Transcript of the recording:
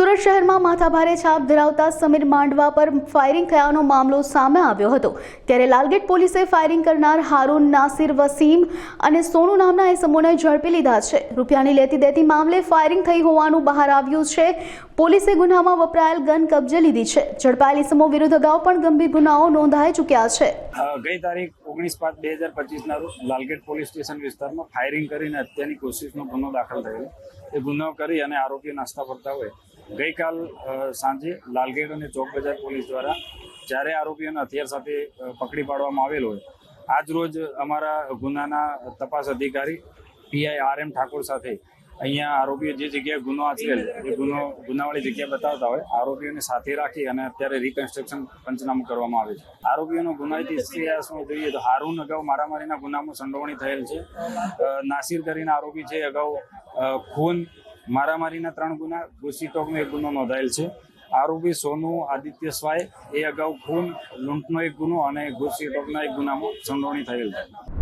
સુરત શહેરમાં માથાભારે છાપ ધરાવતા સમીર માંડવા પર ફાયરિંગ થયાનો મામલો સામે આવ્યો હતો. ત્યારે લાલગેટ પોલીસે ફાયરિંગ કરનાર હારૂન નાસિર વસીમ અને સોનુ નામના એ સમૂહને ઝડપી લીધા છે. રૂપિયાની લેતી દેતી મામલે ફાયરિંગ થઈ હોવાનું બહાર આવ્યું છે. પોલીસે ગુનામાં વપરાયેલ ગન કબજે લીધી છે. ઝડપાયેલ ઇસમો વિરુદ્ધ અગાઉ પણ ગંભીર ગુનાઓ નોંધાઈ ચૂક્યા છે. ગઈ તારીખ ઓગણીસ પાંચ બે હજાર પચીસના રોજ લાલગેટ પોલીસ સ્ટેશન વિસ્તારમાં ફાયરિંગ કરીને હત્યાની કોશિશનો ગુનો દાખલ થયેલો. એ ગુનો કરી અને આરોપી નાસ્તા ફરતા હોય. ગઈકાલ સાંજે લાલગેટ અને ચોક બજાર પોલીસ દ્વારા જ્યારે આરોપીઓને હથિયાર સાથે પકડી પાડવામાં આવેલ હોય, આજ રોજ અમારા ગુનાના તપાસ અધિકારી પીઆઈ આર એમ ઠાકોર સાથે અહીંયા આરોપીઓ જે જગ્યાએ ગુનો આચરેલ, એ ગુનો, ગુનાવાળી જગ્યા બતાવતા હોય, આરોપીઓને સાથે રાખી અને અત્યારે રિકન્સ્ટ્રક્શન પંચનામું કરવામાં આવે છે. આરોપીઓનો ગુનાહિત ઇતિહાસમાં જોઈએ તો હારૂન અગાઉ મારામારીના ગુનામાં સંડોવણી થયેલ છે. નાસિર કરીને આરોપી છે, અગાઉ ખૂન મારામારીના ત્રણ ગુના ગોસી ટોકનો એક ગુનો નોંધાયેલ છે. આરોપી સોનુ આદિત્ય સ્વાય એ અગાઉ ખૂન, લૂંટનો એક ગુનો અને ગોસી ટોકના એક ગુનામાં સંડોવણી થયેલ છે.